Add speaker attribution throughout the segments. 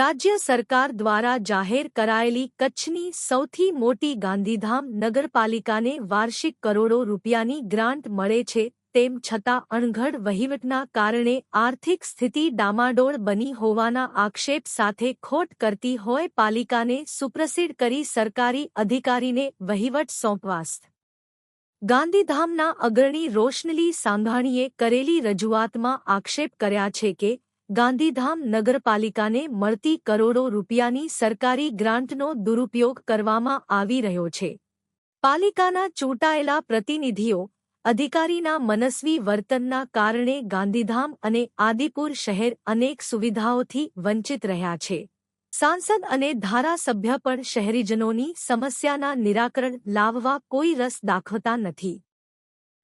Speaker 1: રાજ્ય સરકાર દ્વારા જાહેર કરાયેલી કચ્છની સૌથી મોટી ગાંધીધામ નગરપાલિકાને વાર્ષિક કરોડો રૂપિયાની ગ્રાન્ટ મળે છે, તેમ છતાં અણઘડ વહીવટના કારણે આર્થિક સ્થિતિ ડામાડોળ બની હોવાના આક્ષેપ સાથે ખોટ કરતી હોય પાલિકાને સુપ્રસિડ કરી સરકારી અધિકારીને વહીવટ સોંપવાસ્ત ગાંધીધામના અગ્રણી રોશનલી સાંઘાણીએ કરેલી રજૂઆતમાં આક્ષેપ કર્યા છે કે ગાંધીધામ નગરપાલિકાને મળતી કરોડો રૂપિયાની સરકારી ગ્રાન્ટનો દુરુપયોગ કરવામાં આવી રહ્યો છે. પાલિકાના ચૂંટાયેલા પ્રતિનિધિઓ અધિકારીના મનસ્વી વર્તનના કારણે ગાંધીધામ અને આદિપુર શહેર અનેક સુવિધાઓથી વંચિત રહ્યા છે. સાંસદ અને ધારાસભ્ય પણ શહેરીજનોની સમસ્યાના નિરાકરણ લાવવા કોઈ રસ દાખવતા નથી.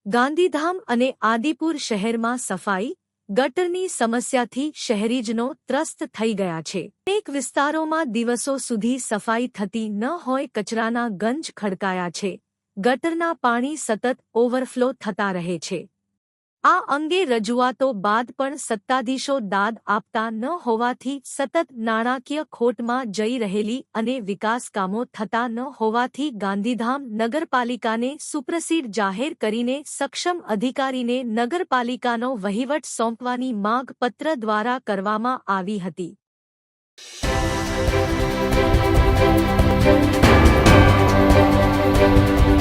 Speaker 1: ગાંધીધામ અને આદિપુર શહેરમાં સફાઈ ગટરની સમસ્યાથી શહેરીજનો ત્રસ્ત થઈ ગયા છે. એક વિસ્તારોમાં દિવસો સુધી સફાઈ થતી ન હોય કચરાના ગંજ ખડકાયા છે. ગટરના પાણી સતત ઓવરફ્લો થતા રહે છે. આ અંગે રજૂઆતો બાદ પણ સત્તાધીશો દાદ આપતા ન હોવાથી સતત નાણાકીય ખોટમાં જઈ રહેલી અને વિકાસ કામો થતા ન હોવાથી ગાંધીધામ નગરપાલિકાને સુપ્રસિદ્ધ જાહેર કરીને સક્ષમ અધિકારીને નગરપાલિકાનો વહીવટ સોંપવાની માંગ પત્ર દ્વારા કરવામાં આવી હતી.